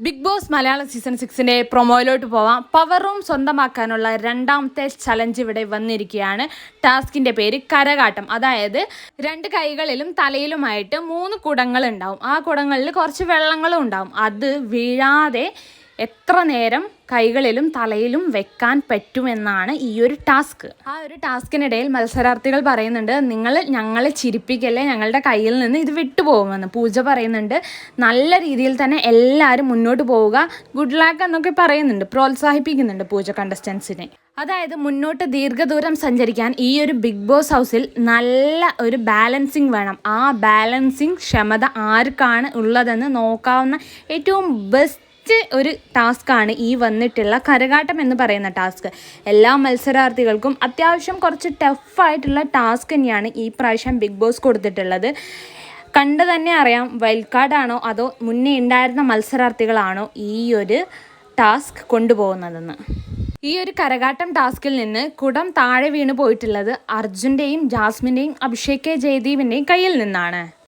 Big Boss Malayalam season സിക്സിന്റെ പ്രൊമോയിലോട്ട് പോവാം. പവർ റൂം സ്വന്തമാക്കാനുള്ള രണ്ടാമത്തെ ചലഞ്ച് ഇവിടെ വന്നിരിക്കുകയാണ്. ടാസ്കിന്റെ പേര് കരകാട്ടം. അതായത് രണ്ട് കൈകളിലും തലയിലുമായിട്ട് മൂന്ന് കുടങ്ങൾ ഉണ്ടാവും ആ കുടങ്ങളിൽ കുറച്ച് വെള്ളങ്ങളും ഉണ്ടാവും. അത് വീഴാതെ എത്ര നേരം കൈകളിലും തലയിലും വെക്കാൻ പറ്റുമെന്നാണ് ഈ ഒരു ടാസ്ക്. ആ ഒരു ടാസ്കിനിടയിൽ മത്സരാർത്ഥികൾ പറയുന്നുണ്ട് നിങ്ങൾ ഞങ്ങളെ ചിരിപ്പിക്കല്ലേ ഞങ്ങളുടെ കയ്യിൽ നിന്ന് ഇത് വിട്ടുപോകുമെന്ന്. പൂജ പറയുന്നുണ്ട് നല്ല രീതിയിൽ തന്നെ എല്ലാവരും മുന്നോട്ട് പോവുക ഗുഡ് ലാക്ക് എന്നൊക്കെ പറയുന്നുണ്ട് പ്രോത്സാഹിപ്പിക്കുന്നുണ്ട് പൂജ കണ്ടസ്റ്റൻസിനെ അതായത് മുന്നോട്ട് ദീർഘദൂരം സഞ്ചരിക്കാൻ ഈ ഒരു ബിഗ് ബോസ് ഹൗസിൽ നല്ല ഒരു ബാലൻസിങ് വേണം. ആ ബാലൻസിങ് ക്ഷമത ആർക്കാണ് ഉള്ളതെന്ന് നോക്കാവുന്ന ഏറ്റവും ബെസ്റ്റ് ഒരു ടാസ്ക്കാണ് ഈ വന്നിട്ടുള്ള കരകാട്ടം എന്ന് പറയുന്ന ടാസ്ക് എല്ലാ മത്സരാർത്ഥികൾക്കും അത്യാവശ്യം കുറച്ച് ടഫായിട്ടുള്ള ടാസ്ക് തന്നെയാണ് ഈ പ്രാവശ്യം ബിഗ് ബോസ് കൊടുത്തിട്ടുള്ളത്. കണ്ട് തന്നെ അറിയാം വൈൽഡ് കാർഡാണോ അതോ മുന്നേ ഉണ്ടായിരുന്ന മത്സരാർത്ഥികളാണോ ഈ ഒരു ടാസ്ക് കൊണ്ടുപോകുന്നതെന്ന്. ഈ ഒരു കരകാട്ടം ടാസ്കിൽ നിന്ന് കുടം താഴെ വീണ് പോയിട്ടുള്ളത് അർജുന്റെയും ജാസ്മിന്റെയും അഭിഷേക് ജയദീപിന്റെയും കയ്യിൽ നിന്നാണ്.